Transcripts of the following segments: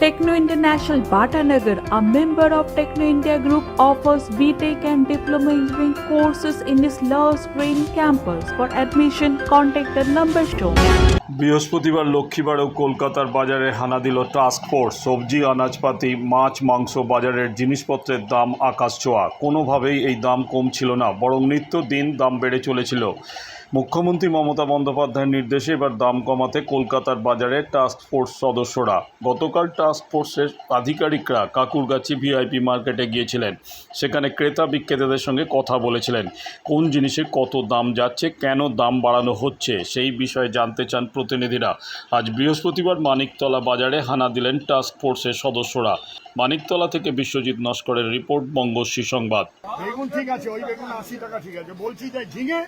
Techno International Bhatanagar, a member of Techno India Group, offers BTEC and Diploma Engineering courses in its Love Green campus. For admission, contact the number shown. বৃহস্পতিবার লক্ষ্মীবারেও কলকাতার বাজারে হানা দিল task force সবজি আনাজপাতি মাছ মাংস বাজারের জিনিসপত্রের দাম আকাশ ছোঁয়া কোনোভাবেই এই দাম কমছিল না বরং নিত্য দিন দাম বেড়ে চলেছিল মুখ্যমন্ত্রী মমতা বন্দ্যোপাধ্যায়ের নির্দেশে এবার দাম কমাতে কলকাতার বাজারে টাস্ক ফোর্স সদস্যরা। গতকাল টাস্ক ফোর্সের আধিকারিকরা কাকুরগাছি ভিআইপি মার্কেটে গিয়েছিলেন। সেখানে ক্রেতা বিক্রেতাদের সঙ্গে কথা বলেছিলেন। কোন জিনিসের কত দাম যাচ্ছে, কেন দাম বাড়ানো হচ্ছে, সেই বিষয়ে জানতে চান প্রতিনিধিরা। আজ বৃহস্পতিবার মানিকতলা বাজারে হানা দিলেন টাস্ক ফোর্সের সদস্যরা। মানিকতলা থেকে বিশ্বজিৎ নস্করের রিপোর্ট, বঙ্গশ্রী সংবাদ। ঠিক আছে, ওই বেগুন আশি টাকা ঠিক আছে। বলছি যে ঝিঙে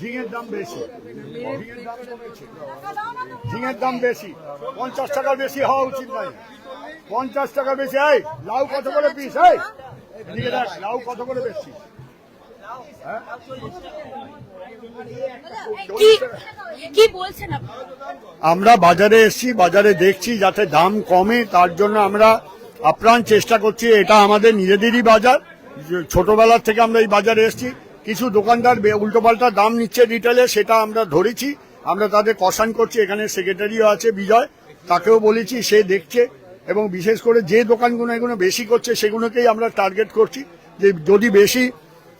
ঝিঙের দাম বেশি। ঝিঙের দাম বেশি। পঞ্চাশ টাকা বেশি হওয়া উচিত নয় পঞ্চাশ টাকা বেশি এই লাউ কত করে পিস এই? এদিকে দেখ লাউ কত করে বেশি? আপনি? আমরা বাজারে এসেছি বাজারে দেখছি যাতে দাম কমে তার জন্য আমরা আপ্রাণ চেষ্টা করছি। এটা আমাদের নিজেদেরই বাজার। ছোটবেলার থেকে আমরা এই বাজারে এসেছি। কিছু দোকানদার উল্টোপাল্টা দাম নিচ্ছে রিটেলে সেটা আমরা ধরেছি। আমরা তাদের কষান করছি, এখানে সেক্রেটারিও আছে বিজয়, তাকেও বলেছি, সে দেখছে। এবং বিশেষ করে যে দোকানগুলো এগুলো বেশি করছে, সেগুলোকেই আমরা টার্গেট করছি। যে যদি বেশি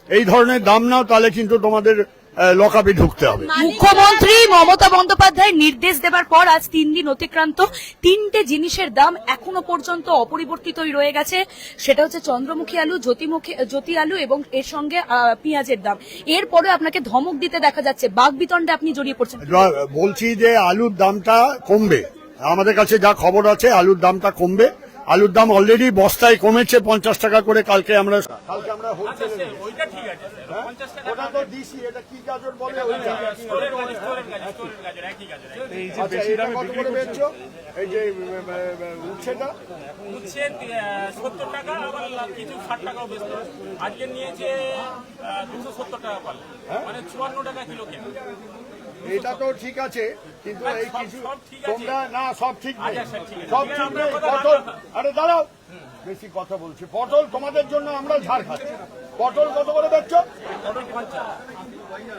এই ধরনের দাম নাও, তাহলে কিন্তু তোমাদের লকাপে ঢুকতে হবে। মুখ্যমন্ত্রী মমতা বন্দ্যোপাধ্যায় নির্দেশ দেবার পর আজ তিন দিন অতিক্রান্ত। তিনটে জিনিসের দাম এখনও পর্যন্ত অপরিবর্তিতই রয়ে গেছে। সেটা হচ্ছে চন্দ্রমুখী আলু জ্যোতিমুখী জ্যোতি আলু এবং এর সঙ্গে পেঁয়াজের দাম। এরপরে আপনাকে ধমক দিতে দেখা যাচ্ছে। বাঘ বিতণ্ডে আপনি জড়িয়ে পড়ছেন। বলছি যে আলুর দামটা কমবে। আমাদের কাছে যা খবর আছে আলুর দামটা কমবে। আলুর দাম অলরেডি বস্তায় কমেছে পঞ্চাশ টাকা করে কালকে আমরা কালকে। আজকে নিয়েছে দুশো সত্তর টাকা পাল। মানে চুয়ান্ন টাকা কিলো কেন এটা তো ঠিক আছে কিন্তু এই কিছু। তোমরা না সব ঠিক নেই। আচ্ছা, আছে। সব ঠিক নেই পটল। আরে দাঁড়াও। বেশি কথা বলছি। পটল তোমাদের জন্য আমরা ঝাড় খাচ্ছি। পটল কত করে বেচছো?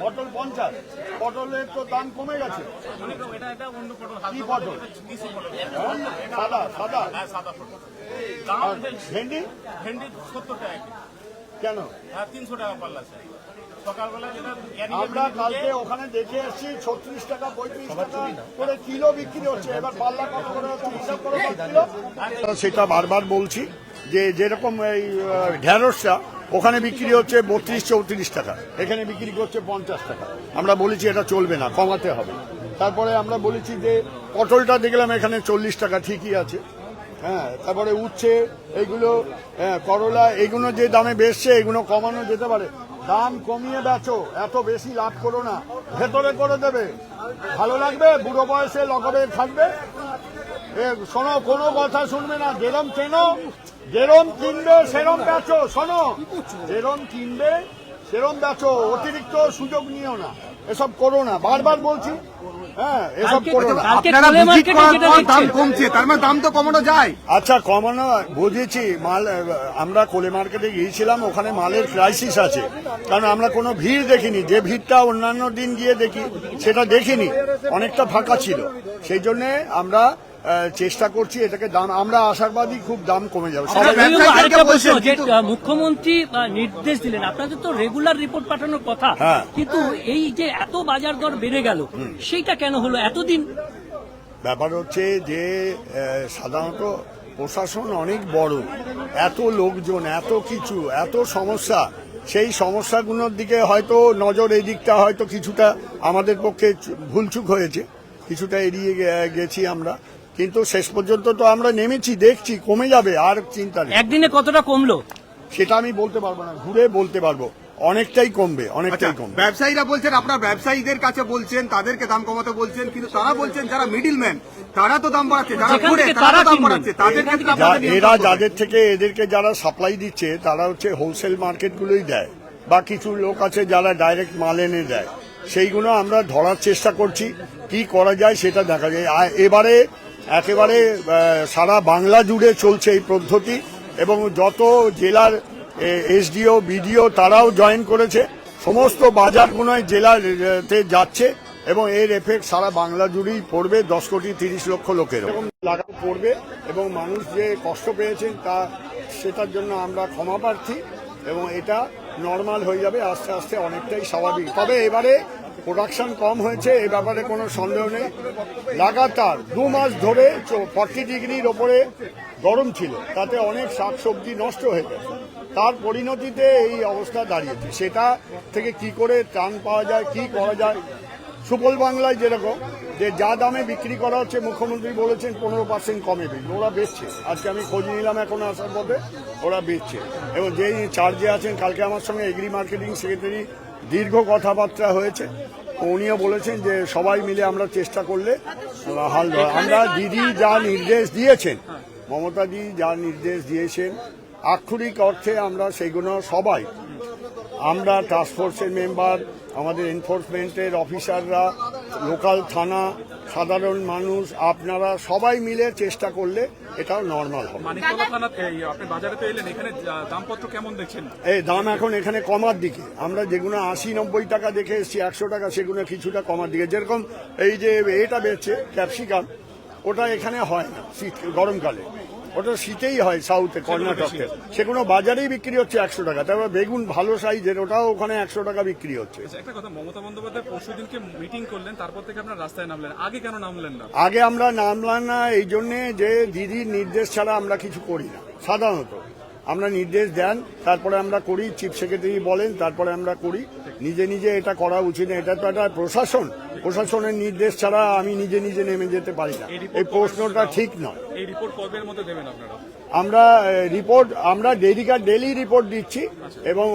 পটল পঞ্চাশ। পটলের তো দাম কমে গেছে। কি পটল? হ্যাঁ? সাদা সাদা। হ্যাঁ ভেন্ডি? ভেন্ডি সত্তর টাকা কেন? তিনশো টাকা পাল্লা আমরা কালকে ওখানে দেখে এসেছি ছত্রিশ টাকা পঁয়ত্রিশ টাকা করে কিলো বিক্রি হচ্ছে। এবার পাল্লা কত করে হচ্ছে হিসাব করে সেটা বারবার বলছি যে যেরকম এই ঢ্যাঁড়সটা ওখানে বিক্রি হচ্ছে বত্রিশ চৌত্রিশ টাকা। এখানে বিক্রি করছে পঞ্চাশ টাকা। আমরা বলেছি এটা চলবে না কমাতে হবে। তারপরে আমরা বলেছি যে পটলটা দেখলাম এখানে চল্লিশ টাকা ঠিকই আছে। হ্যাঁ তারপরে উচ্ছে এগুলো হ্যাঁ, করলা এগুলো যে দামে বেচছে এগুলো কমানো যেতে পারে। দাম কমিয়ে বেচো, এত বেশি লাভ করো না। ভেতরে করে দেবে। ভালো লাগবে? বুড়ো বয়সে লগবে থাকবে? শোনো, কোনো কথা শুনবে না। যেরম কেনো যেরম কিনবে, সেরম বেচো। শোনো, যেরম কিনবে, সেরম বেচো। অতিরিক্ত সুযোগ নিও না। এসব করো না। বারবার বলছি। হ্যাঁ মানে দাম তো কমানো যায়। আচ্ছা কমানো বুঝেছি। মাল আমরা কোলে মার্কেটে গিয়েছিলাম ওখানে মালের ক্রাইসিস আছে। কারণ আমরা কোনো ভিড় দেখিনি যে ভিড়টা অন্যান্য দিন গিয়ে দেখি সেটা দেখিনি। অনেকটা ফাঁকা ছিল। সেই জন্য আমরা চেষ্টা করছি এটাকে দাম আমরা আশাবাদী খুব দাম কমে যাবে। মুখ্যমন্ত্রী নির্দেশ দিলেন। আপনাদের তো রেগুলার রিপোর্ট পাঠানোর কথা। হ্যাঁ। কিন্তু এই যে এত বাজার দর বেড়ে গেল সেইটা কেন হলো? এতদিন ব্যাপার হচ্ছে যে সাধারণত প্রশাসন অনেক বড়। এত লোকজন এত কিছু এত সমস্যা। সেই সমস্যাগুলোর দিকে হয়তো নজর এদিকটা হয়তো কিছুটা আমাদের পক্ষে ভুলচুক হয়েছে। কিছুটা এড়িয়ে গেছি আমরা। কিন্তু শেষ পর্যন্ত তো আমরা নেমেছি দেখছি কমে যাবে আর চিন্তা নেই। একদিনে কতটা কমলো? সেটা আমি বলতে পারব না ঘুরে বলতে পারব। অনেকটাই কমবে আচ্ছা অনেকটাই কমবে। ব্যবসায়ীরা বলছেন আপনার ব্যবসায়ীদের কাছে বলছেন তাদেরকে দাম কমাতে বলছেন কিন্তু তারা বলছেন যারা মিডিল ম্যান তারা তো দাম বাড়াচ্ছে যারা ঘুরে তারা দাম বাড়াচ্ছে এরা যাদের থেকে এদেরকে যারা সাপ্লাই দিচ্ছে তারা হচ্ছে হোলসেল মার্কেটগুলোই দেয় বা কিছু লোক আছে যারা ডাইরেক্ট মাল এনে দেয়। সেইগুলো আমরা ধরার চেষ্টা করছি কি করা যায় সেটা দেখা যায়। আর এবারে একেবারে সারা বাংলা জুড়ে চলছে এই পদ্ধতি এবং যত জেলার এসডিও, বিডিও তারাও জয়েন করেছে। সমস্ত বাজারগুলোয় জেলাতে যাচ্ছে এবং এর এফেক্ট সারা বাংলা জুড়েই পড়বে, দশ কোটি তিরিশ লক্ষ লোকের লাগাম পড়বে এবং মানুষ যে কষ্ট পেয়েছেন তা, সেটার জন্য আমরা ক্ষমা প্রার্থী এবং এটা নর্মাল হয়ে যাবে, আস্তে আস্তে অনেকটাই স্বাভাবিক। তবে এবারে প্রোডাকশন কম হয়েছে, এ ব্যাপারে কোনো সন্দেহ নেই। লাগাতার দু মাস ধরে ফর্টি ডিগ্রির ওপরে গরম ছিল। তাতে অনেক শাকসবজি নষ্ট হয়ে গেছে। তার পরিণতিতে এই অবস্থা দাঁড়িয়েছে। সেটা থেকে কি করে ত্রাণ পাওয়া যায়, কি করা যায়, সুফল বাংলায় যেরকম যে যা দামে বিক্রি করা হচ্ছে, মুখ্যমন্ত্রী বলেছেন পনেরো পার্সেন্ট কমে বিক্রি ওরা বেচছে। আজকে আমি খোঁজ নিলাম এখন আসার পথে, ওরা বেচছে। এবং যেই চার্জে আছেন, কালকে আমার সঙ্গে এগ্রি মার্কেটিং সেক্রেটারি দীর্ঘ কথাবার্তা হয়েছে। উনিও বলেছেন যে সবাই মিলে আমরা চেষ্টা করলে হাল। আমরা দিদি যা নির্দেশ দিয়েছেন মমতাদি যা নির্দেশ দিয়েছেন, আক্ষরিক অর্থে আমরা সেগুলো সবাই, আমরা টাস্কফোর্সের মেম্বার আমাদের এনফোর্সমেন্টের অফিসাররা লোকাল থানা সাধারণ মানুষ আপনারা সবাই মিলে চেষ্টা করলে এটাও নর্মাল হবে। এই দাম এখন এখানে কমার দিকে। আমরা যেগুলো আশি নব্বই টাকা দেখে এসেছি একশো টাকা সেগুলো কিছুটা কমার দিকে। যেরকম এই যে এটা বেচছে ক্যাপসিকাম ওটা এখানে হয় না শীত গরমকালে। ওটা শীতেই হয় সাউথে কর্ণাটকে। সেগুলো বাজারেই বিক্রি হচ্ছে একশো টাকা। তারপর বেগুন ভালো সাইজের ওটাও ওখানে একশো টাকা বিক্রি হচ্ছে। আচ্ছা, একটা কথা মমতা বন্দ্যোপাধ্যায় মিটিং করলেন তারপর থেকে আপনার রাস্তায় নামলেন। আগে কেন নামলেন না? আগে আমরা নামলাম না এই জন্যে যে দিদির নির্দেশ ছাড়া আমরা কিছু করি না সাধারণত। আমরা নির্দেশ দেন তারপরে আমরা করি চিফ সেক্রেটারি বলেন তারপরে আমরা করি। নিজে নিজে এটা করা উচিত না। এটা তো একটা প্রশাসন। প্রশাসনের নির্দেশ ছাড়া আমি নিজে নিজে নেমে যেতে পারি না। এই প্রশ্নটা ঠিক নয়। এই রিপোর্ট কবের মধ্যে দেবেন আপনারা? আমরা রিপোর্ট আমরা ডেলিকা ডেলি রিপোর্ট দিচ্ছি এবং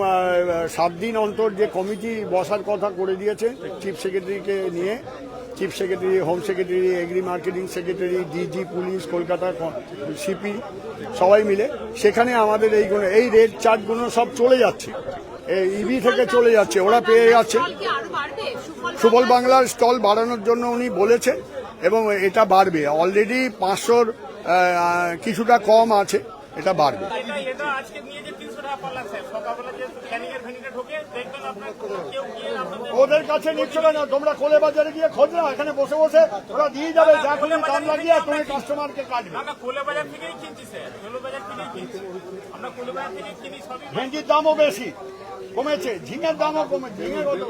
সাত দিন অন্তর যে কমিটি বসার কথা করে দিয়েছে চিফ সেক্রেটারিকে নিয়ে chief secretary home secretary agri marketing secretary DG police Kolkata CP সবাই মিলে সেখানে আমাদের এইগুলো এই রেড চার্টগুলো সব চলে যাচ্ছে। ইবি থেকে চলে যাচ্ছে ওরা পেয়ে যাচ্ছে। সুফল বাংলার স্টল বাড়ানোর জন্য উনি বলেছে এবং এটা বাড়বে। অলরেডি পাঁচশোর কিছুটা কম আছে এটা বাড়বে। আজকে নিয়ে যে তিনশো টাকা পাল্লা স্যার সকালবেলা যে ঢোকে ওদের কাছে নিচ্ছ না তোমরা কোলে বাজারে গিয়ে খোঁজ না এখানে বসে বসে ওরা দিয়ে যাবে যা কোনো দাম লাগিয়ে তুমি কাস্টমারকে কাটবে। আমরা কোলে বাজার থেকেই কিনছি স্যার। কোলে বাজার থেকেই কিনছি। আমরা কোলে বাজার থেকে কিনি সবই। ভেন্ডির দামও বেশি কমেছে ঝিঙের দামও কমেছে ঝিঙে কত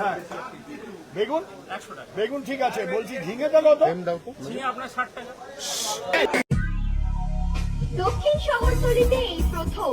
হ্যাঁ। বেগুন? বেগুন ঠিক আছে বলছি ঝিঙেটা কত? ঝিঙে আপনার ষাট টাকা। দক্ষিণ শহরতলিতে এই প্রথম।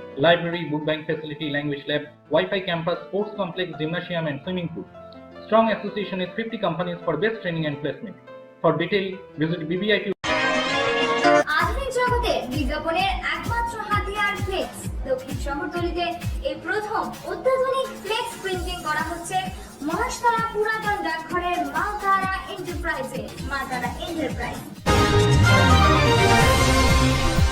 library, book bank facility, language lab, Wi-Fi campus, sports complex, gymnasium, and swimming pool. Strong association with 50 companies for best training and placement. For detail, visit BBIT আধুনিক পুরাতন ডাকঘরের মা তারা এন্টারপ্রাইজে মা তারা এন্টারপ্রাইজ